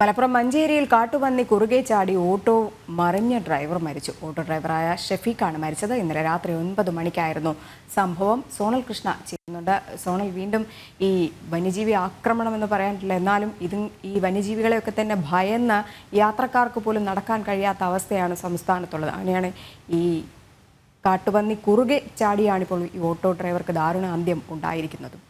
മലപ്പുറം മഞ്ചേരിയിൽ കാട്ടുപന്നി കുറുകെ ചാടി ഓട്ടോ മറിഞ്ഞ ഡ്രൈവർ മരിച്ചു. ഓട്ടോ ഡ്രൈവറായ ഷെഫീഖാണ് മരിച്ചത്. ഇന്നലെ രാത്രി ഒൻപത് മണിക്കായിരുന്നു സംഭവം. സോണൽ കൃഷ്ണ ചെയ്യുന്നുണ്ട്. സോണൽ വീണ്ടും ഈ വന്യജീവി ആക്രമണം എന്ന് പറയാനില്ല എന്നാലും ഇത് ഈ വന്യജീവികളെയൊക്കെ തന്നെ ഭയന്ന് യാത്രക്കാർക്ക് പോലും നടക്കാൻ കഴിയാത്ത അവസ്ഥയാണ് സംസ്ഥാനത്തുള്ളത്. അങ്ങനെയാണ് ഈ കാട്ടുപന്നി കുറുകെ ചാടിയാണിപ്പോൾ ഈ ഓട്ടോ ഡ്രൈവർക്ക് ദാരുണ അന്ത്യം ഉണ്ടായിരിക്കുന്നതും.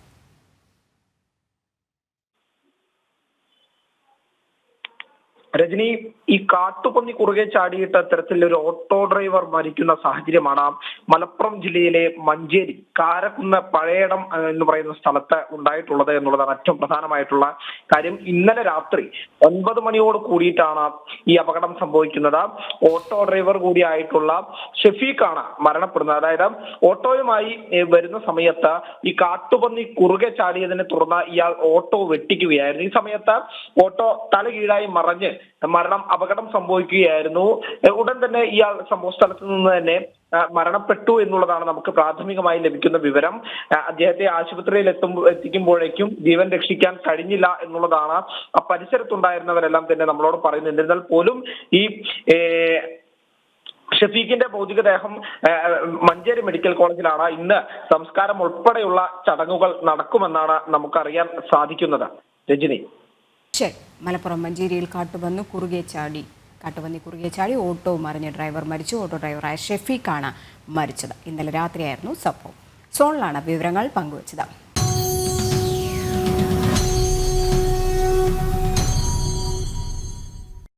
രജനി ഈ കാട്ടുപന്നി കുറുകെ ചാടിയിട്ട അത്തരത്തിൽ ഒരു ഓട്ടോ ഡ്രൈവർ മരിക്കുന്ന സാഹചര്യമാണ് മലപ്പുറം ജില്ലയിലെ മഞ്ചേരി കാരക്കുന്ന് പഴയടം എന്ന് പറയുന്ന സ്ഥലത്ത് ഉണ്ടായിട്ടുള്ളത് എന്നുള്ളതാണ് ഏറ്റവും പ്രധാനമായിട്ടുള്ള കാര്യം ഇന്നലെ രാത്രി ഒൻപത് മണിയോട് കൂടിയിട്ടാണ് ഈ അപകടം സംഭവിക്കുന്നത്. ഓട്ടോ ഡ്രൈവർ കൂടിയായിട്ടുള്ള ഷെഫീഖാണ് മരണപ്പെടുന്നത്. അതായത് ഓട്ടോയുമായി വരുന്ന സമയത്ത് ഈ കാട്ടുപന്നി കുറുകെ ചാടിയതിനെ തുടർന്ന് ഇയാൾ ഓട്ടോ വെട്ടിക്കുകയായിരുന്നു. ഈ സമയത്ത് ഓട്ടോ തല കീഴായി മറഞ്ഞ് മരണം അപകടം സംഭവിക്കുകയായിരുന്നു. ഉടൻ തന്നെ ഇയാൾ സംഭവ സ്ഥലത്ത് നിന്ന് തന്നെ മരണപ്പെട്ടു എന്നുള്ളതാണ് നമുക്ക് പ്രാഥമികമായി ലഭിക്കുന്ന വിവരം. അദ്ദേഹത്തെ ആശുപത്രിയിൽ എത്തുമ്പോൾ എത്തിക്കുമ്പോഴേക്കും ജീവൻ രക്ഷിക്കാൻ കഴിഞ്ഞില്ല എന്നുള്ളതാണ് ആ പരിസരത്തുണ്ടായിരുന്നവരെല്ലാം തന്നെ നമ്മളോട് പറയുന്നത് എന്നിരുന്നാൽ പോലും ഈ ഷഫീഖിന്റെ ഭൗതികദേഹം മഞ്ചേരി മെഡിക്കൽ കോളേജിലാണ് ഇന്ന് സംസ്കാരം ഉൾപ്പെടെയുള്ള ചടങ്ങുകൾ നടക്കുമെന്നാണ് നമുക്കറിയാൻ സാധിക്കുന്നത്. രജനി. മലപ്പുറം മഞ്ചേരിയിൽ കാട്ടുവന്ന് കുറുകെ ചാടി. കാട്ടുപന്നി കുറുകെ ചാടി ഓട്ടോ മറിഞ്ഞ ഡ്രൈവർ മരിച്ചു. ഓട്ടോ ഡ്രൈവറായ ഷെഫീഖാണ് മരിച്ചത്. ഇന്നലെ രാത്രിയായിരുന്നു സംഭവം. സോണിലാണ് വിവരങ്ങൾ പങ്കുവച്ചത്.